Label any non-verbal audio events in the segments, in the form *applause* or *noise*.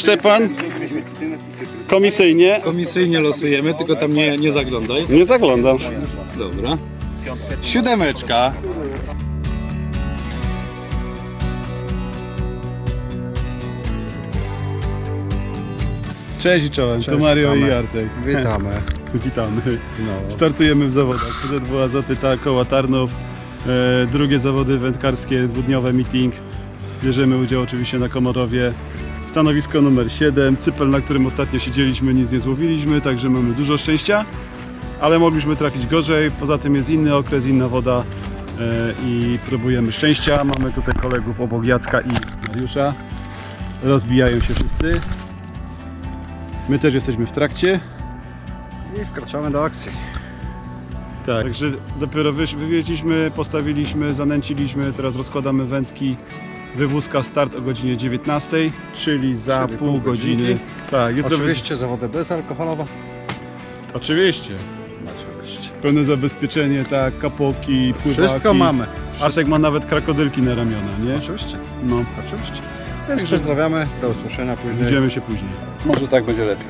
Szczepan? Komisyjnie? Komisyjnie losujemy, tylko tam nie, nie zaglądaj. Nie zaglądam. Dobra. Siódemeczka. Cześć i czołem, tu Mario i Artek. Witamy. *laughs* Witamy. No. Startujemy w zawodach. PZW Azoty, ta koła Tarnów. E, drugie zawody wędkarskie, dwudniowe meeting. Bierzemy udział oczywiście na Komorowie. Stanowisko numer 7. Cypel, na którym ostatnio siedzieliśmy, nic nie złowiliśmy, także mamy dużo szczęścia. Ale mogliśmy trafić gorzej. Poza tym jest inny okres, inna woda e, i próbujemy szczęścia. Mamy tutaj kolegów obok Jacka i Mariusza. Rozbijają się wszyscy. My też jesteśmy w trakcie. I wkraczamy do akcji. Tak, także dopiero wywieźliśmy, postawiliśmy, zanęciliśmy, teraz rozkładamy wędki. Wywózka start o godzinie 19, czyli za Czyli pół, pół godziny. godziny. Tak, jutro Oczywiście zawody bezalkoholowe. Będzie... Oczywiście. Oczywiście. Pełne zabezpieczenie, tak, kapoki, pływaki. Wszystko mamy. Artek ma nawet krakodylki na ramiona, nie? Oczywiście. No, Oczywiście. Więc pozdrawiamy. Do usłyszenia później. widzimy się później. Może tak będzie lepiej.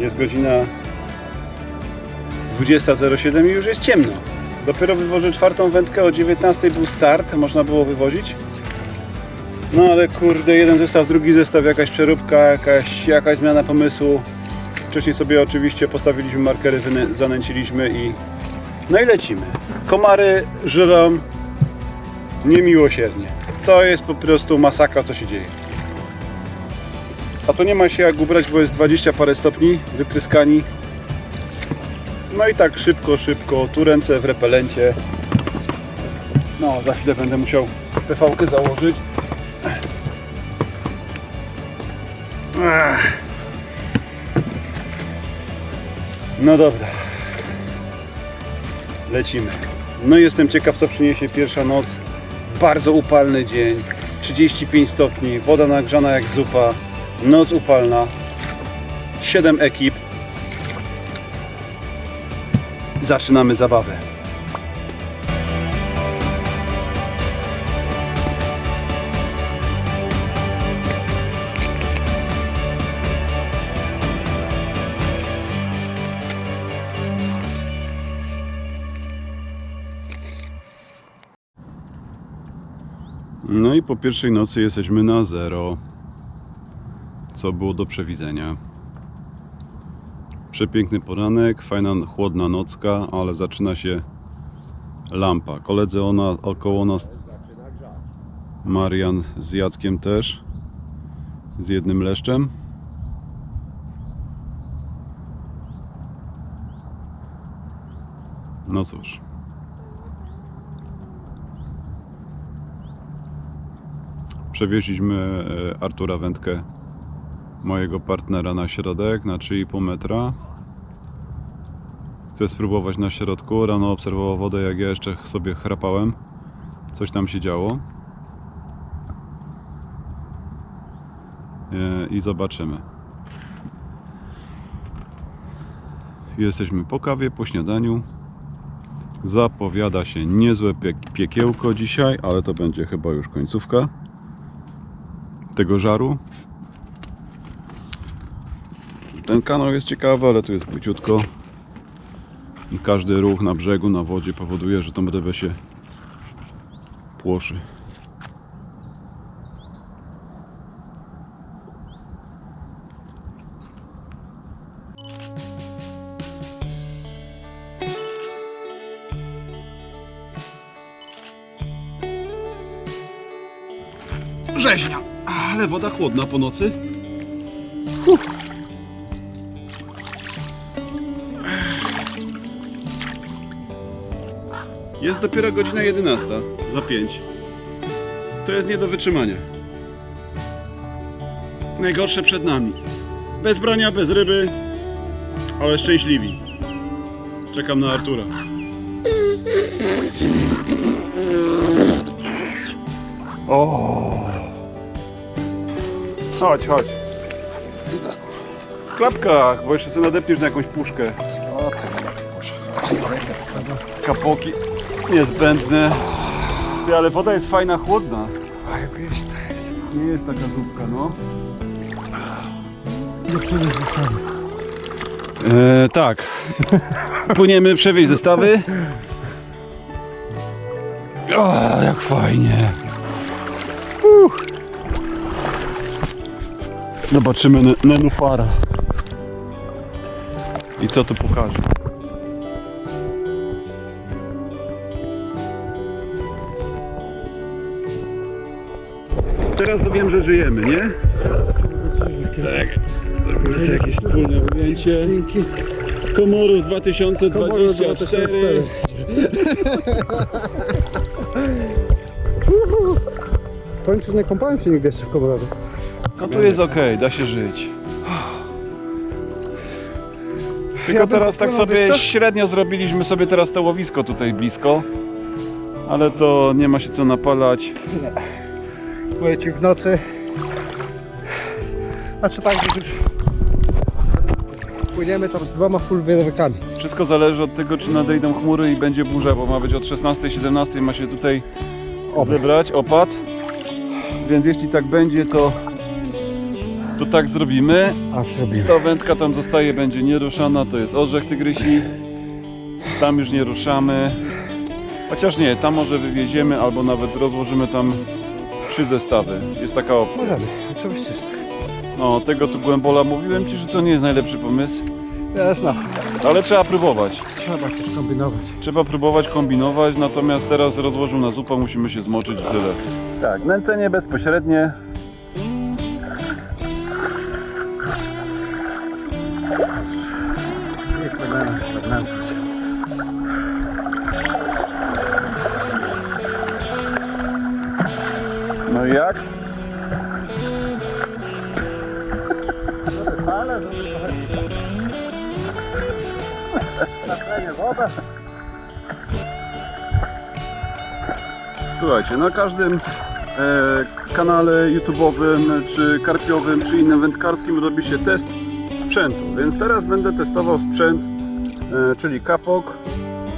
Jest godzina 20.07 i już jest ciemno. Dopiero wywożę czwartą wędkę, o 19 był start, można było wywozić. No ale kurde, jeden zestaw, drugi zestaw, jakaś przeróbka, jakaś, jakaś zmiana pomysłu. Wcześniej sobie oczywiście postawiliśmy markery, zanęciliśmy i... No i lecimy. Komary żrą niemiłosiernie. To jest po prostu masakra, co się dzieje. A to nie ma się jak ubrać, bo jest 20 parę stopni, wypryskani. No i tak szybko, szybko, tu ręce w repelencie. No, za chwilę będę musiał PV-kę założyć. No dobra. Lecimy. No jestem ciekaw, co przyniesie pierwsza noc. Bardzo upalny dzień. 35 stopni, woda nagrzana jak zupa. Noc upalna. 7 ekip. Zaczynamy zabawę. No i po pierwszej nocy jesteśmy na zero co było do przewidzenia. Przepiękny poranek, fajna chłodna nocka, ale zaczyna się lampa. Koledzy ona, około nas Marian z Jackiem też, z jednym leszczem. No cóż. Przewieźliśmy e, Artura Wędkę mojego partnera na środek, na 3,5 metra. Chcę spróbować na środku. Rano obserwował wodę, jak ja jeszcze sobie chrapałem. Coś tam się działo. E, I zobaczymy. Jesteśmy po kawie, po śniadaniu. Zapowiada się niezłe pie- piekiełko dzisiaj, ale to będzie chyba już końcówka tego żaru. Ten kanał jest ciekawy, ale tu jest płyciutko. I każdy ruch na brzegu, na wodzie powoduje, że tą rybę się płoszy. Rzeźnia, ale woda chłodna po nocy. Jest dopiero godzina 11, za 5. To jest nie do wytrzymania. Najgorsze przed nami. Bez brania, bez ryby, ale szczęśliwi. Czekam na Artura. O. Chodź, chodź. W klapkach, bo jeszcze sobie nadepniesz na jakąś puszkę. O, tu proszę. Kapoki niezbędne. Ty, ale woda jest fajna, chłodna. Jest. Nie jest taka zupka, no. E, tak. Płyniemy przewieźć zestawy. O, jak fajnie. Zobaczymy ne- nenufara. I co tu pokaże? Teraz to wiem, że żyjemy, nie? Tak. Zrobimy sobie jakieś wspólne ujęcie. Komorów 2024. Powiem ci, że nie kąpałem się nigdy jeszcze w Komorowie. No tu jest okej, da się żyć. Tylko Ja bym teraz tak sobie co? średnio zrobiliśmy sobie teraz to łowisko tutaj blisko. Ale to nie ma się co napalać. Mówię ci w nocy. Znaczy tak, że już płyniemy tam z dwoma full wiaderkami. Wszystko zależy od tego, czy nadejdą chmury i będzie burza, bo ma być od 16-17 ma się tutaj zebrać opad. Więc jeśli tak będzie, to, to tak zrobimy. Tak zrobimy. Ta wędka tam zostaje, będzie nieruszana, to jest orzech tygrysi. Tam już nie ruszamy. Chociaż nie, tam może wywieziemy albo nawet rozłożymy tam trzy zestawy. Jest taka opcja. Możemy, oczywiście jest tak. No, tego tu głębola mówiłem Ci, że to nie jest najlepszy pomysł. Wiesz no, Ale trzeba próbować. trzeba coś kombinować. Trzeba próbować kombinować, natomiast teraz rozłożył na zupa, musimy się zmoczyć w tyle. Tak, nęcenie bezpośrednie. Słuchajcie, na każdym e, kanale YouTube'owym, czy karpiowym, czy innym wędkarskim robi się test sprzętu. Więc teraz będę testował sprzęt, e, czyli kapok,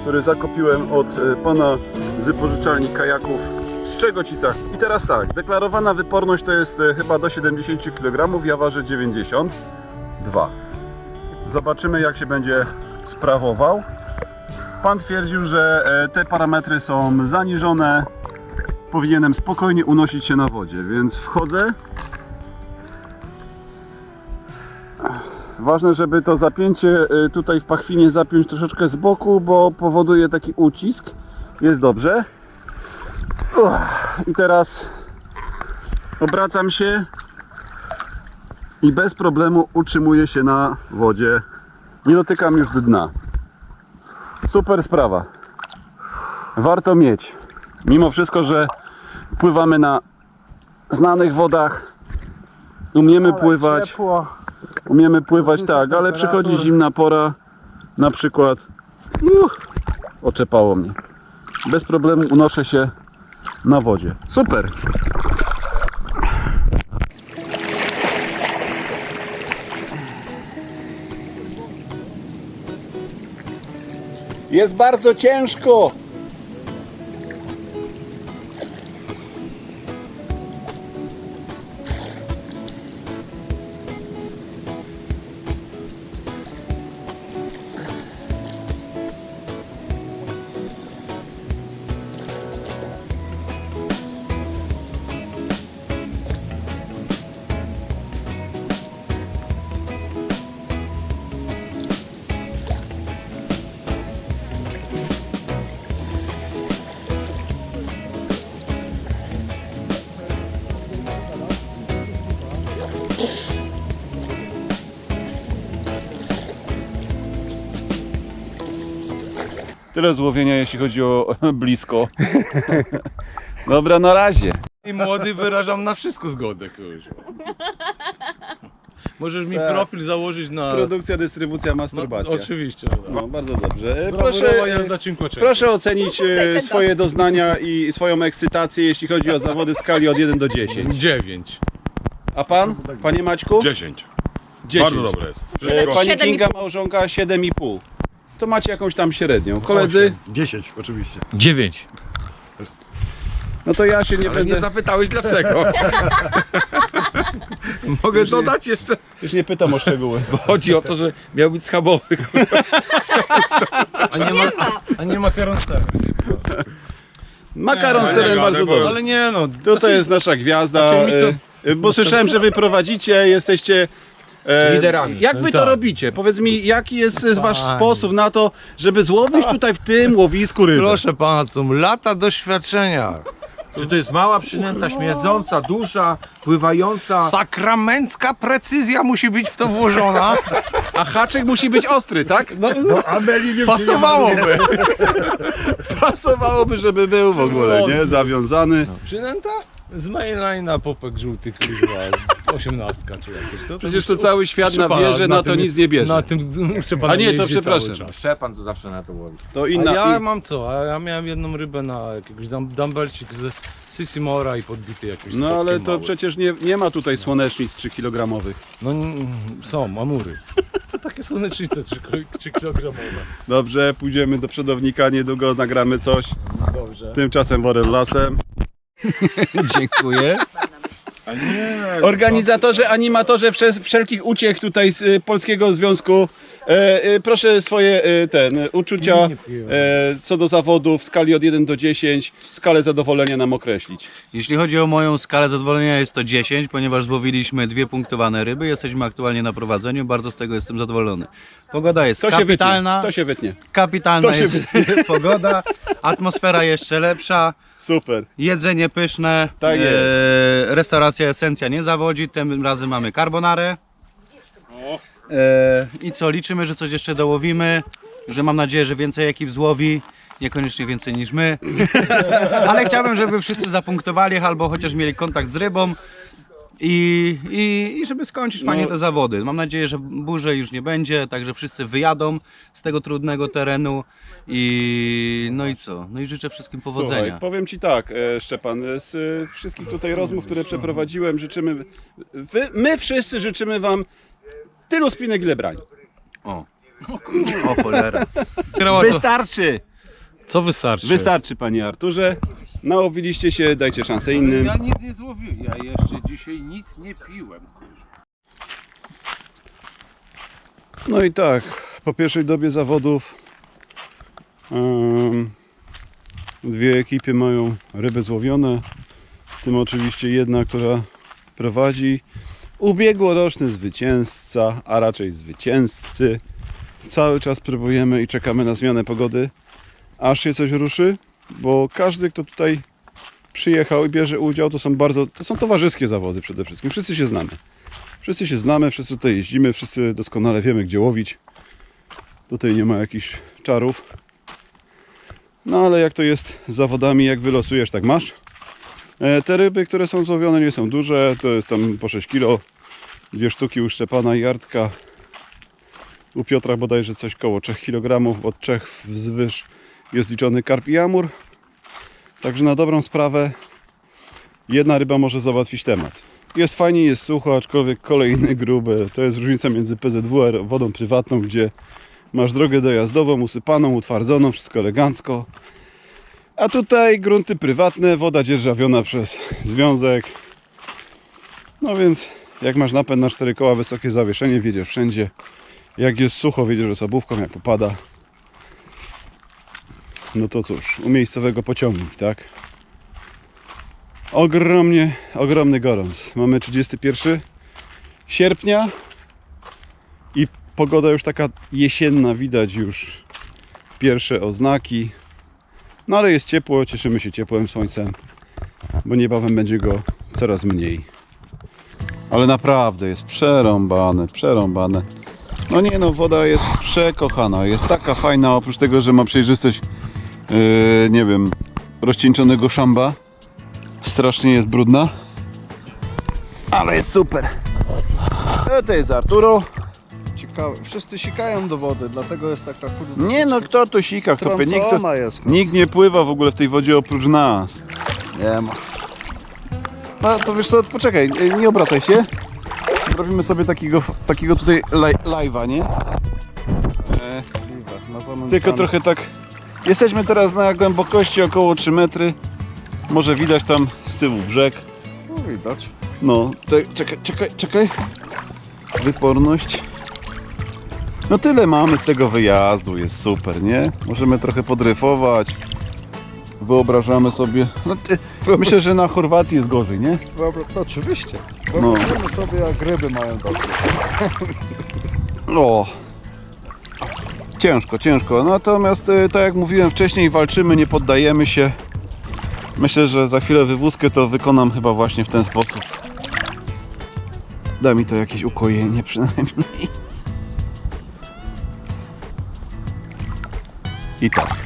który zakopiłem od e, pana z wypożyczalni kajaków w Strzegocicach. I teraz tak, deklarowana wyporność to jest e, chyba do 70 kg, ja ważę 92. Zobaczymy jak się będzie sprawował. Pan twierdził, że e, te parametry są zaniżone. Powinienem spokojnie unosić się na wodzie, więc wchodzę. Ważne, żeby to zapięcie e, tutaj w pachwinie zapiąć troszeczkę z boku, bo powoduje taki ucisk. Jest dobrze. I teraz obracam się i bez problemu utrzymuję się na wodzie. Nie dotykam już dna. Super sprawa. Warto mieć. Mimo wszystko, że pływamy na znanych wodach, umiemy pływać, Ciepło. umiemy pływać tak, ale przychodzi zimna pora, na przykład uch, oczepało mnie. Bez problemu unoszę się na wodzie. Super. Jest bardzo ciężko. Tyle złowienia, jeśli chodzi o *laughs* blisko. *laughs* Dobra, na razie. I młody wyrażam na wszystko zgodę, kurwa. Możesz mi Tak. profil założyć na... Produkcja, dystrybucja, no, masturbacja. oczywiście. że tak. No, bardzo dobrze. E, Proszę, Proszę, jazda cinquecento. proszę ocenić *laughs* e, swoje doznania i swoją ekscytację, jeśli chodzi o zawody w skali od 1 do 10. 9. A pan, panie Maćku? 10. 10. Bardzo dobre jest. E, Pani Siedem i Kinga małżonka 7,5. To macie jakąś tam średnią. Koledzy? 10 oczywiście. 9. No to ja się nie Ale będę, nie zapytałeś dlaczego. *laughs* Mogę dodać jeszcze. już nie pytam o szczegóły. *laughs* Chodzi o to, że miał być schabowy. A nie ma, a nie makaron stary. Makaron z Nie, serem nie, bardzo dobry. Ale nie no. Tutaj jest nasza gwiazda, znaczy mi to- e, bo słyszałem, że wy prowadzicie, jesteście... e, Liderami. Jak wy to Tak. robicie? Powiedz mi, jaki jest e, wasz sposób na to, żeby złowić tutaj w tym łowisku rybę? Proszę pana, to są lata doświadczenia. Czy to jest mała przynęta, śmierdząca, duża, pływająca? Sakramencka precyzja musi być w to włożona. A haczyk musi być ostry, tak? No, pasowałoby. *laughs* Pasowałoby, żeby był w ogóle, nie? Zawiązany. Przynęta? Z mainline'a popek żółty, kurwa, *laughs* osiemnastka czy jakieś. To, Przecież to cały świat na pana, wierze, na to tym- nic nie bierze. Na tym *laughs* trzeba A nie, to przepraszam. cały czas. Szczepan to zawsze na to łowi. To A inna... ja i- mam co? A ja miałem jedną rybę na jakiegoś dum- dumbbellcik z Sissimora i podbity jakoś No ale to mały. przecież nie, nie ma tutaj słonecznic 3 kilogramowych. No są, amury. *laughs* To takie słonecznice 3 kilogramowe. Dobrze, pójdziemy do przodownika, niedługo nagramy coś. Dobrze. Tymczasem worem lasem. *laughs* Dziękuję. Organizatorzy, animatorzy wsze- wszelkich uciech tutaj z y, Polskiego Związku. E, e, proszę swoje e, ten, e, uczucia e, co do zawodów w skali od 1 do 10, skalę zadowolenia nam określić. Jeśli chodzi o moją skalę zadowolenia jest to 10, ponieważ złowiliśmy dwie punktowane ryby, jesteśmy aktualnie na prowadzeniu, bardzo z tego jestem zadowolony. Pogoda jest To się wytnie. kapitalna, To się wytnie. kapitalna to się jest *laughs* pogoda, atmosfera jeszcze lepsza, Super. jedzenie pyszne, Tak jest. restauracja Esencja nie zawodzi, tym razem mamy carbonarę. E, I co, liczymy, że coś jeszcze dołowimy, że mam nadzieję, że więcej ekip złowi, niekoniecznie więcej niż my. *laughs* Ale chciałbym, żeby wszyscy zapunktowali albo chociaż mieli kontakt z rybą i, i, i żeby skończyć fajnie No. te zawody. Mam nadzieję, że burzy już nie będzie, także wszyscy wyjadą z tego trudnego terenu i no i co? No i życzę wszystkim powodzenia. Słuchaj, powiem Ci tak, e, Szczepan, e, z e, wszystkich tutaj rozmów, które przeprowadziłem, życzymy, wy, my wszyscy życzymy Wam tylu spinek, ile brań. O, o cholera. Wystarczy! Co wystarczy? Wystarczy, Panie Arturze. Nałowiliście się, dajcie szansę innym. Ja nic nie złowiłem. Ja jeszcze dzisiaj nic nie piłem. No i tak, po pierwszej dobie zawodów em, dwie ekipy mają ryby złowione, w tym oczywiście jedna, która prowadzi. Ubiegłoroczny zwycięzca, a raczej zwycięzcy. Cały czas próbujemy i czekamy na zmianę pogody, aż się coś ruszy, bo każdy, kto tutaj przyjechał i bierze udział, to są bardzo, to są towarzyskie zawody przede wszystkim. Wszyscy się znamy. Wszyscy się znamy, wszyscy tutaj jeździmy, wszyscy doskonale wiemy, gdzie łowić. Tutaj nie ma jakichś czarów. No ale jak to jest z zawodami, jak wylosujesz, tak masz. E, Te ryby, które są złowione, nie są duże. To jest tam po 6 kg. Dwie sztuki u Szczepana i Jartka. U Piotra bodajże coś koło 3 kg. Od 3 wzwyż jest liczony karp i amur. Także na dobrą sprawę jedna ryba może załatwić temat. Jest fajnie, jest sucho, aczkolwiek kolejny gruby. To jest różnica między PZW a wodą prywatną, gdzie masz drogę dojazdową, usypaną, utwardzoną, wszystko elegancko. A tutaj grunty prywatne, woda dzierżawiona przez związek. No więc jak masz napęd na cztery koła, wysokie zawieszenie, wiedziesz wszędzie. Jak jest sucho, wiedziesz osobówką, jak popada. No to cóż, u miejscowego pociągnik, tak? Ogromnie, ogromny gorąc. Mamy 31 sierpnia i pogoda już taka jesienna, widać już pierwsze oznaki. No ale jest ciepło, cieszymy się ciepłym słońcem, bo niebawem będzie go coraz mniej. Ale naprawdę jest przerąbane, przerąbane. No nie no, woda jest przekochana, jest taka fajna, oprócz tego, że ma przejrzystość, yy, nie wiem, rozcieńczonego szamba. Strasznie jest brudna. Ale jest super. E, To jest Arturo. Ciekawe. Wszyscy sikają do wody, dlatego jest taka kurde... Nie no, kto tu sika? Kto nikt, to, Trącona jest. nikt nie pływa w ogóle w tej wodzie oprócz nas. Nie ma. No to wiesz co, poczekaj, y, nie obracaj się. Zrobimy sobie takiego, takiego tutaj li- live'a, nie? E, Na tylko trochę tak... Jesteśmy teraz na głębokości około 3 metry. Może widać tam z tyłu brzeg. No widać. No, czekaj, czekaj, czekaj. Wyporność. No tyle mamy z tego wyjazdu, jest super, nie? Możemy trochę podryfować. Wyobrażamy sobie. No, myślę, że na Chorwacji jest gorzej, nie? Dobra, to oczywiście. No. Wyobraźmy sobie jak ryby mają dobrze. O. Ciężko, ciężko. Natomiast y, tak jak mówiłem wcześniej, walczymy, nie poddajemy się. Myślę, że za chwilę wywózkę to wykonam chyba właśnie w ten sposób. Da mi to jakieś ukojenie przynajmniej. I tak.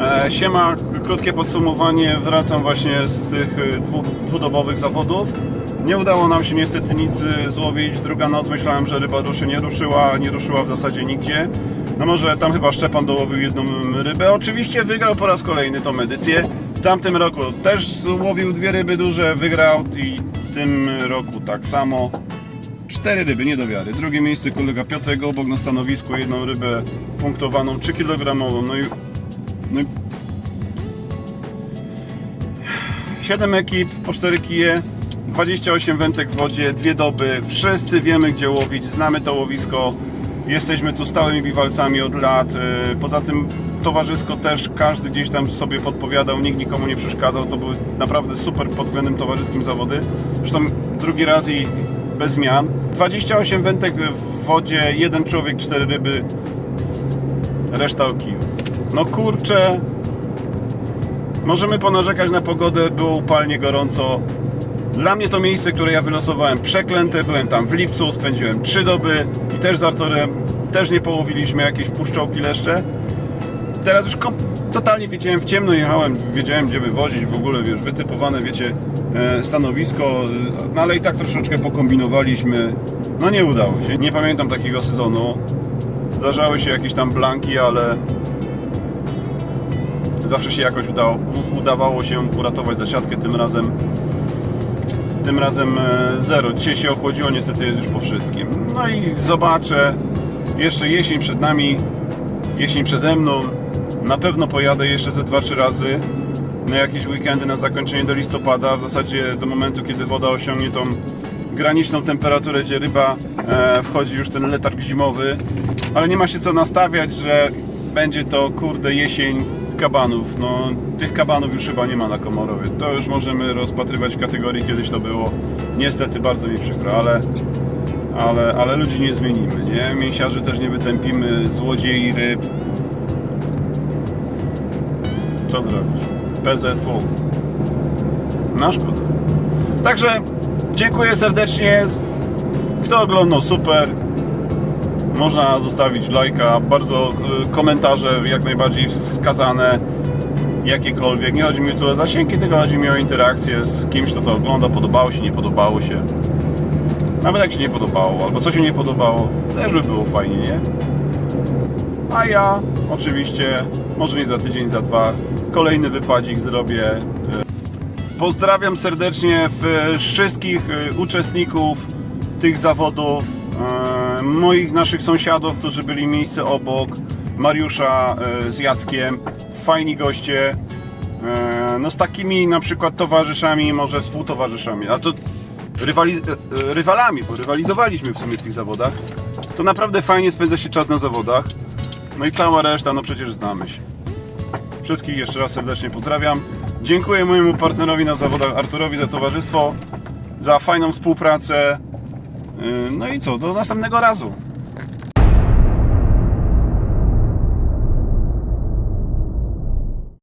E, Siema, krótkie podsumowanie. Wracam właśnie z tych e, dwóch, dwudobowych zawodów. Nie udało nam się niestety nic e, złowić. Druga noc myślałem, że ryba ruszy, nie ruszyła, nie ruszyła w zasadzie nigdzie. No może tam chyba Szczepan dołowił jedną rybę. Oczywiście wygrał po raz kolejny tą edycję. W tamtym roku też złowił dwie ryby duże, wygrał i w tym roku tak samo. Cztery ryby, nie do wiary. Drugie miejsce kolega Piotrek obok na stanowisku, jedną rybę punktowaną 3 kg. No i no i 7 ekip, po 4 kije, 28 wędek w wodzie, dwie doby. Wszyscy wiemy gdzie łowić, znamy to łowisko. Jesteśmy tu stałymi biwalcami od lat. Yy, Poza tym towarzysko też każdy gdzieś tam sobie podpowiadał, nikt nikomu nie przeszkadzał. To były naprawdę super pod względem towarzyskim zawody. Zresztą drugi raz i bez zmian. 28 wędek w wodzie, jeden człowiek, cztery ryby, reszta o kiju. No kurczę, możemy ponarzekać na pogodę, było upalnie gorąco. Dla mnie to miejsce, które ja wylosowałem przeklęte, byłem tam w lipcu, spędziłem trzy doby i też z Arturem też nie połowiliśmy jakieś wpuszczołki leszcze. Teraz już totalnie wiedziałem, w ciemno jechałem, wiedziałem gdzie wywozić, w ogóle wiesz, wytypowane wiecie e, stanowisko, no ale i tak troszeczkę pokombinowaliśmy. No nie udało się, nie pamiętam takiego sezonu. Zdarzały się jakieś tam blanki, ale zawsze się jakoś udało, udawało się uratować zasiadkę, tym razem tym razem e, zero. Dzisiaj się ochłodziło, niestety jest już po wszystkim. No i zobaczę, jeszcze jesień przed nami, jesień przede mną. Na pewno pojadę jeszcze ze 2-3 razy na jakieś weekendy na zakończenie do listopada, w zasadzie do momentu, kiedy woda osiągnie tą graniczną temperaturę, gdzie ryba e, wchodzi już ten letarg zimowy, ale nie ma się co nastawiać, że będzie to kurde jesień kabanów. No, tych kabanów już chyba nie ma na Komorowie. To już możemy rozpatrywać w kategorii kiedyś to było. Niestety bardzo mi przykro, ale, ale, ale ludzi nie zmienimy, nie? Mięsiarzy też nie wytępimy, złodziei ryb. Co zrobić? PZW. Na szkoda. Także dziękuję serdecznie. Kto oglądał, super. Można zostawić lajka, bardzo y, komentarze jak najbardziej wskazane, jakiekolwiek. Nie chodzi mi tu o zasięgi, tylko chodzi mi o interakcję z kimś, kto to ogląda, podobało się, nie podobało się. Nawet jak się nie podobało, albo coś się nie podobało, też by było fajnie, nie? A ja oczywiście, może nie za tydzień, za dwa, kolejny wypadzik zrobię. Y, Pozdrawiam serdecznie w- wszystkich y, uczestników tych zawodów, moich naszych sąsiadów, którzy byli miejsce obok, Mariusza e, z Jackiem, fajni goście, e, no z takimi na przykład towarzyszami, może współtowarzyszami, a to rywali, e, rywalami, bo rywalizowaliśmy w sumie w tych zawodach, to naprawdę fajnie spędza się czas na zawodach, no i cała reszta, no przecież znamy się. Wszystkich jeszcze raz serdecznie pozdrawiam. Dziękuję mojemu partnerowi na zawodach Arturowi za towarzystwo, za fajną współpracę. Yy, No i co, do następnego razu.